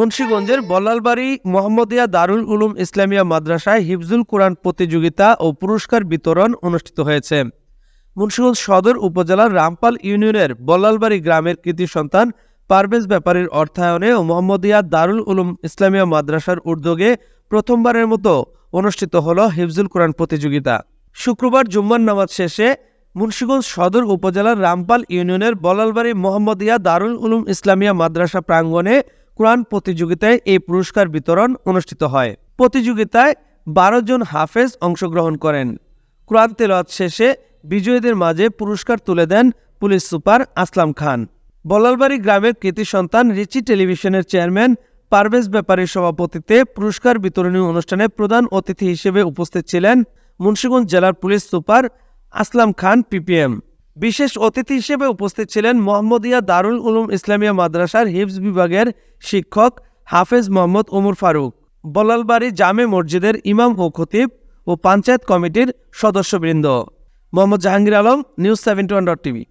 মুন্সীগঞ্জের বল্লালবাড়ি মোহাম্মদিয়া দারুল উলুম ইসলামিয়া মাদ্রাসায় হিফজুল কোরআন প্রতিযোগিতা ও পুরস্কার বিতরণ অনুষ্ঠিত হয়েছে। মুন্সীগঞ্জ সদর উপজেলার রামপাল ইউনিয়নের বল্লালবাড়ি গ্রামের কৃতি সন্তান পারভেজ ব্যাপারীর অর্থায়নে ও মোহাম্মদিয়া দারুল উলুম ইসলামিয়া মাদ্রাসার উদ্যোগে প্রথমবারের মতো অনুষ্ঠিত হল হিফজুল কোরআন প্রতিযোগিতা। শুক্রবার জুম্মার নামাজ শেষে মুন্সীগঞ্জ সদর উপজেলার রামপাল ইউনিয়নের বলালবাড়ি মোহাম্মদিয়া দারুল উলুম ইসলামিয়া মাদ্রাসা প্রাঙ্গণে কোরআন প্রতিযোগিতায় এই পুরস্কার বিতরণ অনুষ্ঠিত হয়। প্রতিযোগিতায় বারো জন হাফেজ অংশগ্রহণ করেন। কোরআন তেলাওয়াত শেষে বিজয়ীদের মাঝে পুরস্কার তুলে দেন পুলিশ সুপার আসলাম খান। বলালবাড়ি গ্রামের কৃতি সন্তান রিচি টেলিভিশনের চেয়ারম্যান, পারভেজ ব্যাপারীর সভাপতিত্বে পুরস্কার বিতরণী অনুষ্ঠানে প্রধান অতিথি হিসেবে উপস্থিত ছিলেন মুন্সিগঞ্জ জেলার police super Aslam Khan, PPM. বিশেষ অতিথি হিসেবে উপস্থিত ছিলেন মোহাম্মদিয়া দারুল উলুম ইসলামিয়া মাদ্রাসার হিফজ বিভাগের শিক্ষক হাফেজ মোহাম্মদ ওমর ফারুক, বলালবাড়ি জামে মসজিদের ইমাম ও খতিব ও পঞ্চায়েত কমিটির সদস্যবৃন্দ। Mohammad Jahangir Alam, news seventy one dot TV.